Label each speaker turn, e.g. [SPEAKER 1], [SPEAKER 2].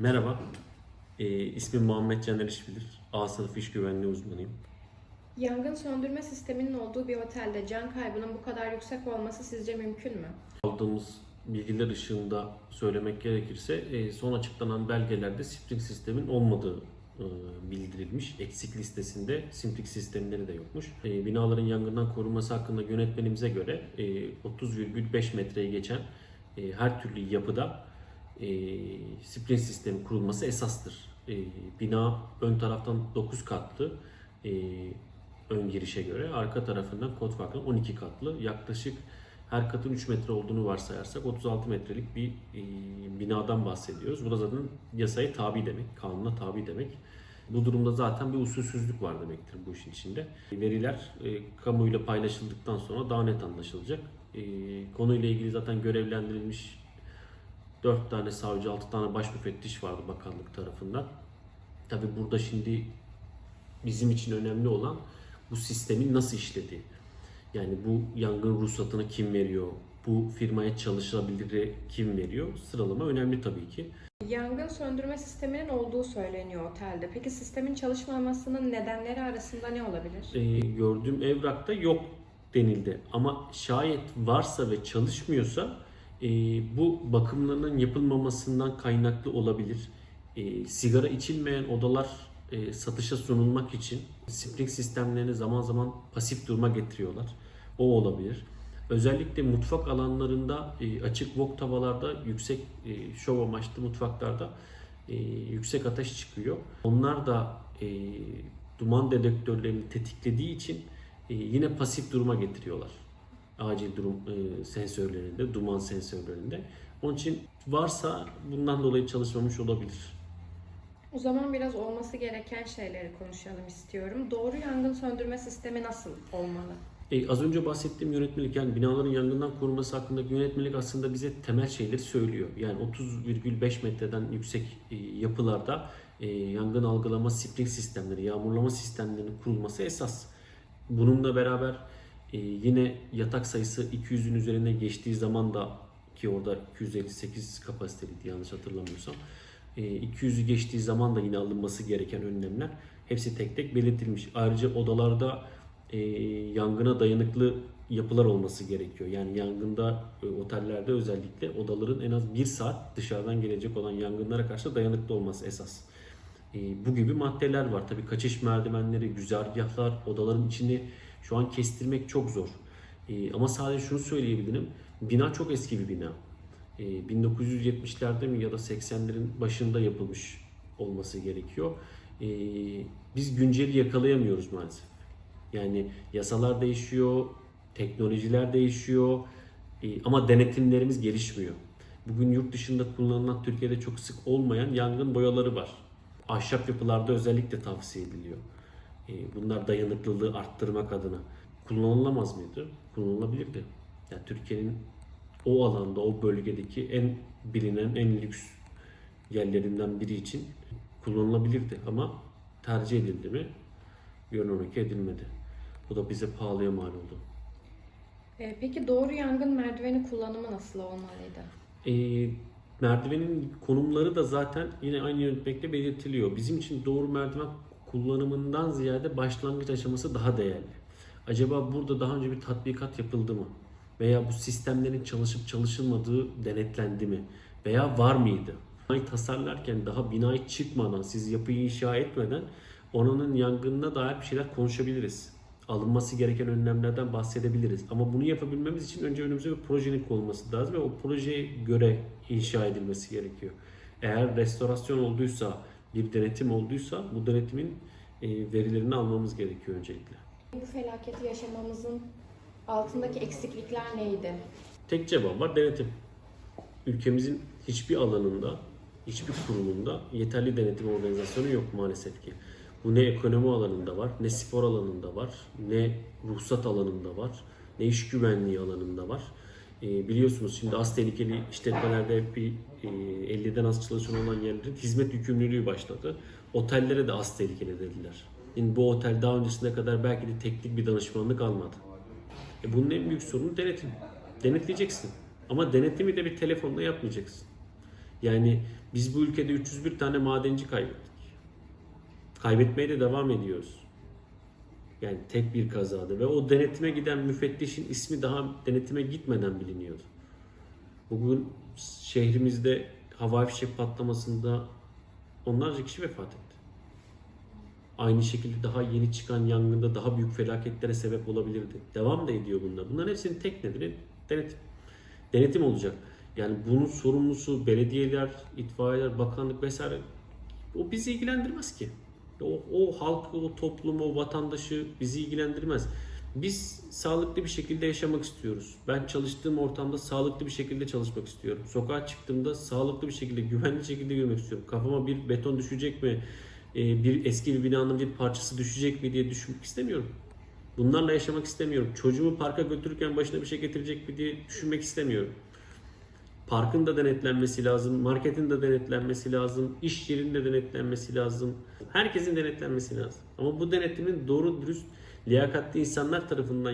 [SPEAKER 1] Merhaba, ee, ismim Muhammed Caner İşbilir. A sınıfı iş güvenliği uzmanıyım.
[SPEAKER 2] Yangın söndürme sisteminin olduğu bir otelde can kaybının bu kadar yüksek olması sizce mümkün mü?
[SPEAKER 1] Aldığımız bilgiler ışığında söylemek gerekirse e, son açıklanan belgelerde Spring sistemin olmadığı e, bildirilmiş. Eksik listesinde Spring sistemleri de yokmuş. E, Binaların yangından korunması hakkında yönetmenimize göre e, 30,5 metreye geçen e, her türlü yapıda e, Spring sistemi kurulması esastır. E, Bina ön taraftan 9 katlı, e, ön girişe göre arka tarafından kod farklı 12 katlı yaklaşık her katın 3 metre olduğunu varsayarsak 36 metrelik bir e, binadan bahsediyoruz. Bu da zaten yasaya tabi demek, kanuna tabi demek. Bu durumda zaten bir usulsüzlük var demektir bu işin içinde. Veriler e, kamuyla paylaşıldıktan sonra daha net anlaşılacak. E, konuyla ilgili zaten görevlendirilmiş 4 tane savcı, 6 tane baş müfettiş vardı bakanlık tarafından. Tabi burada şimdi bizim için önemli olan bu sistemin nasıl işlediği. Yani bu yangın ruhsatını kim veriyor? Bu firmaya çalışılabilir kim veriyor? Sıralama önemli tabii ki.
[SPEAKER 2] Yangın söndürme sisteminin olduğu söyleniyor otelde. Peki sistemin çalışmamasının nedenleri arasında ne olabilir?
[SPEAKER 1] Ee, gördüğüm evrakta yok denildi. Ama şayet varsa ve çalışmıyorsa e, bu bakımlarının yapılmamasından kaynaklı olabilir. E, sigara içilmeyen odalar e, satışa sunulmak için spring sistemlerini zaman zaman pasif duruma getiriyorlar. O olabilir. Özellikle mutfak alanlarında e, açık wok tavalarda yüksek e, şov amaçlı mutfaklarda e, yüksek ateş çıkıyor. Onlar da e, duman dedektörlerini tetiklediği için e, yine pasif duruma getiriyorlar. Acil durum e, sensörlerinde, duman sensörlerinde. Onun için varsa bundan dolayı çalışmamış olabilir.
[SPEAKER 2] O zaman biraz olması gereken şeyleri konuşalım istiyorum. Doğru yangın söndürme sistemi nasıl olmalı?
[SPEAKER 1] E, az önce bahsettiğim yönetmelik yani binaların yangından korunması hakkındaki yönetmelik aslında bize temel şeyleri söylüyor. Yani 30,5 metreden yüksek e, yapılarda e, yangın algılama spring sistemleri, yağmurlama sistemlerinin kurulması esas. Bununla beraber e, yine yatak sayısı 200'ün üzerine geçtiği zaman da ki orada 258 kapasiteliydi yanlış hatırlamıyorsam. E, 200'ü geçtiği zaman da yine alınması gereken önlemler hepsi tek tek belirtilmiş. Ayrıca odalarda e, yangına dayanıklı yapılar olması gerekiyor. Yani yangında e, otellerde özellikle odaların en az bir saat dışarıdan gelecek olan yangınlara karşı dayanıklı olması esas. E, bu gibi maddeler var. Tabii kaçış merdivenleri, güzergahlar, odaların içini şu an kestirmek çok zor. E, ama sadece şunu söyleyebilirim. Bina çok eski bir bina. E, 1970'lerde mi ya da 80'lerin başında yapılmış olması gerekiyor. E, biz günceli yakalayamıyoruz maalesef. Yani yasalar değişiyor, teknolojiler değişiyor ama denetimlerimiz gelişmiyor. Bugün yurt dışında kullanılan Türkiye'de çok sık olmayan yangın boyaları var. Ahşap yapılarda özellikle tavsiye ediliyor. E, Bunlar dayanıklılığı arttırmak adına. Kullanılamaz mıydı? Kullanılabilirdi. Yani Türkiye'nin o alanda, o bölgedeki en bilinen, en lüks yerlerinden biri için kullanılabilirdi. Ama tercih edildi mi? Ki edilmedi. Bu da bize pahalıya mal oldu.
[SPEAKER 2] Ee, peki doğru yangın merdiveni kullanımı nasıl olmalıydı?
[SPEAKER 1] E, merdivenin konumları da zaten yine aynı yönetmekle belirtiliyor. Bizim için doğru merdiven kullanımından ziyade başlangıç aşaması daha değerli. Acaba burada daha önce bir tatbikat yapıldı mı? Veya bu sistemlerin çalışıp çalışılmadığı denetlendi mi? Veya var mıydı? Binayı tasarlarken daha binayı çıkmadan, siz yapıyı inşa etmeden onun yangınına dair bir şeyler konuşabiliriz. Alınması gereken önlemlerden bahsedebiliriz. Ama bunu yapabilmemiz için önce önümüze bir projenin konulması lazım ve o projeye göre inşa edilmesi gerekiyor. Eğer restorasyon olduysa, bir denetim olduysa bu denetimin e, verilerini almamız gerekiyor öncelikle.
[SPEAKER 2] Bu felaketi yaşamamızın altındaki eksiklikler neydi?
[SPEAKER 1] Tek cevap var denetim. Ülkemizin hiçbir alanında, hiçbir kurumunda yeterli denetim organizasyonu yok maalesef ki. Bu ne ekonomi alanında var, ne spor alanında var, ne ruhsat alanında var, ne iş güvenliği alanında var. E, biliyorsunuz şimdi az tehlikeli işletmelerde bir e, 50'den az çalışan olan yerlerin hizmet yükümlülüğü başladı. Otellere de az tehlikeli dediler. Yani bu otel daha öncesine kadar belki de teknik bir danışmanlık almadı. E bunun en büyük sorunu denetim. Denetleyeceksin. Ama denetimi de bir telefonla yapmayacaksın. Yani biz bu ülkede 301 tane madenci kaybettik. Kaybetmeye de devam ediyoruz. Yani tek bir kazada ve o denetime giden müfettişin ismi daha denetime gitmeden biliniyordu. Bugün şehrimizde havai fişek patlamasında onlarca kişi vefat etti. Aynı şekilde daha yeni çıkan yangında daha büyük felaketlere sebep olabilirdi. Devam da ediyor bunlar. Bunların hepsinin tek nedeni denetim. Denetim olacak. Yani bunun sorumlusu belediyeler, itfaiyeler, bakanlık vesaire o bizi ilgilendirmez ki. O, o halkı, o toplumu, o vatandaşı bizi ilgilendirmez. Biz sağlıklı bir şekilde yaşamak istiyoruz. Ben çalıştığım ortamda sağlıklı bir şekilde çalışmak istiyorum. Sokağa çıktığımda sağlıklı bir şekilde, güvenli şekilde yürümek istiyorum. Kafama bir beton düşecek mi, Ee, bir eski bir binanın bir parçası düşecek mi diye düşünmek istemiyorum. Bunlarla yaşamak istemiyorum. Çocuğumu parka götürürken başına bir şey getirecek mi diye düşünmek istemiyorum. Parkın da denetlenmesi lazım, marketin de denetlenmesi lazım, iş yerinin de denetlenmesi lazım. Herkesin denetlenmesi lazım. Ama bu denetimin doğru dürüst, liyakatli insanlar tarafından